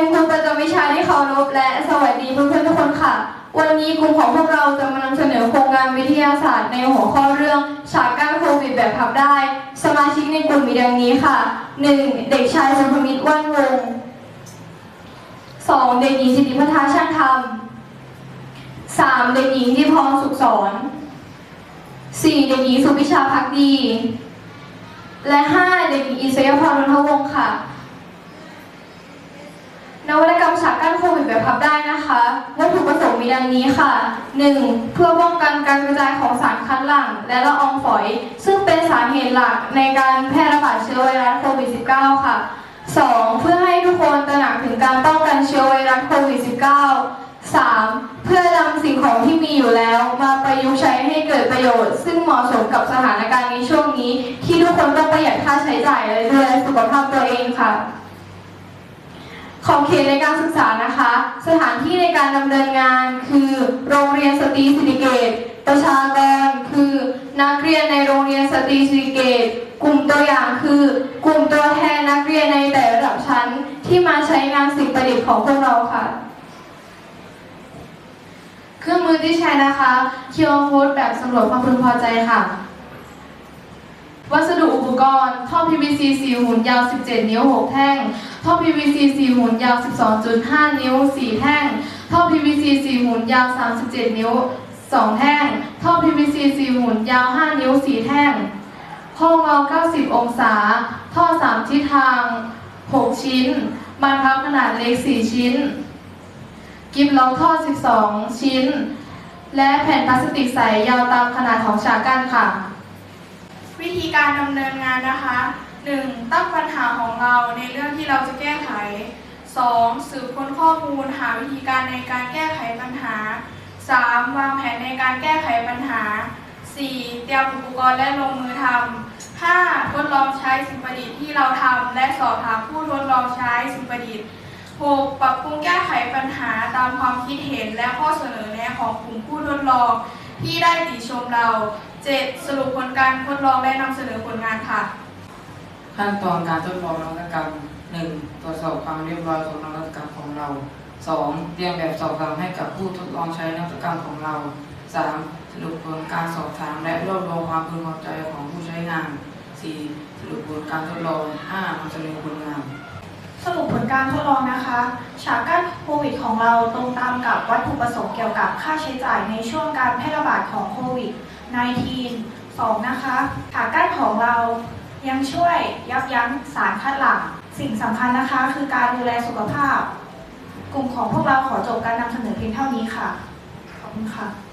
เป็นครูประจำวิชาที่เคารพและสวัสดีเพื่อนๆทุกคนค่ะ วันนี้กลุ่มของพวกเราจะมานำเสนอโครงการวิทยาศาสตร์ในหัวข้อเรื่องฉากกั้นโควิดแบบพับได้ สมาชิกในกลุ่มมีดังนี้ค่ะ 1. เด็กชายสุภมิตรว่านวงศ์ 2. เด็กหญิงสิทธิพัฒนาช่างธรรม 3. เด็กหญิงที่พรสุขสอน 4. เด็กหญิงสุพิชาพักดี และ 5. เด็กหญิงอิสยาพรนนทวงศ์ค่ะ นวัตกรรมฉากกั้นโควิดแบบพับได้นะคะวัตถุประสงค์มีดังนี้ค่ะ 1. เพื่อป้องกันการกระจายของสารคัดหลั่ง และละอองฝอย ซึ่งเป็นสาเหตุหลักในการแพร่ระบาดเชื้อไวรัสโควิด -19 ค่ะ 2. เพื่อให้ทุกคนตระหนักถึงการป้องกันเชื้อไวรัสโควิด -19 3. เพื่อนำสิ่งของที่มีอยู่แล้ว มาประยุกต์ใช้ให้เกิดประโยชน์ ซึ่งเหมาะสมกับสถานการณ์ในช่วงนี้ ที่ทุกคนต้องประหยัดค่าใช้จ่ายและดูแลสุขภาพตัวเองค่ะ ขอบเขตในการศึกษานะคะ สถานที่ในการดำเนินงาน คือโรงเรียนสตรีสิริเกตประชากรคือ นักเรียนในโรงเรียนสตรีสิริเกตกลุ่มตัวอย่างคือ กลุ่มตัวแทนนักเรียนในแต่ระดับชั้น ที่มาใช้งานสิ่งประดิษฐ์ของพวกเราค่ะ เครื่องมือที่ใช้นะคะ QR code แบบสำรวจความพึงพอใจค่ะ วัสดุ ปกรณ์ ท่อ PVC 4หุ่นยาว 17 นิ้ว 6 แท่ง ท่อ PVC 4หุ่นยาว 12.5 นิ้ว 4 แท่ง ท่อ PVC 4หุ่นยาว 37 นิ้ว 2 แท่ง ท่อ PVC 4หุ่นยาว 5 นิ้ว 4 แท่งห้องเงา90 องศา ท่อ 3 ทิศทาง 6 ชิ้น บานพับขนาดเล็ก 4 ชิ้น กิฟล็อกท่อ 12 ชิ้น และแผ่นพลาสติกใสยาวตามขนาดของฉากกั้นค่ะ วิธีการดำเนินงานนะคะ 1. ตั้งปัญหาของเราในเรื่องที่เราจะแก้ไข 2. สืบค้นข้อมูลหาวิธีการในการแก้ไขปัญหา 3. วางแผนในการแก้ไขปัญหา 4. เตรียมอุปกรณ์และลงมือทำ 5. ทดลองใช้สิ่งประดิษฐ์ที่เราทำและสอบถามผู้ทดลองใช้สิ่งประดิษฐ์ 6. ปรับปรุงแก้ไขปัญหาตามความคิดเห็นและข้อเสนอแนะของกลุ่มผู้ทดลอง ที่ได้ติชมเรา 7. สรุปผลการทดลองและนำเสนอผลงานค่ะ ขั้นตอนการทดลองนวัตกรรม 1. ตรวจสอบความเรียบร้อยของนวัตกรรมของเรา 2. เตรียมแบบสอบถามให้กับผู้ทดลองใช้นวัตกรรมของเรา 3. สรุปผลการสอบถามและรวบรวมความพึงพอใจของผู้ใช้งาน 4. สรุปผลการทดลอง 5. นำเสนอผลงาน การทดลองนะคะฉากกั้นโควิดของเราตรงตามกับวัตถุประสงค์เกี่ยวกับค่าใช้จ่ายในช่วงการแพร่ระบาดของโควิด -19 2นะคะฉากกั้นของเรายังช่วยยับยั้งสารคัดหลั่งสิ่งสำคัญนะคะคือการดูแลสุขภาพ กลุ่มของพวกเราขอจบการนำเสนอเพียงเท่านี้ค่ะ ขอบคุณค่ะ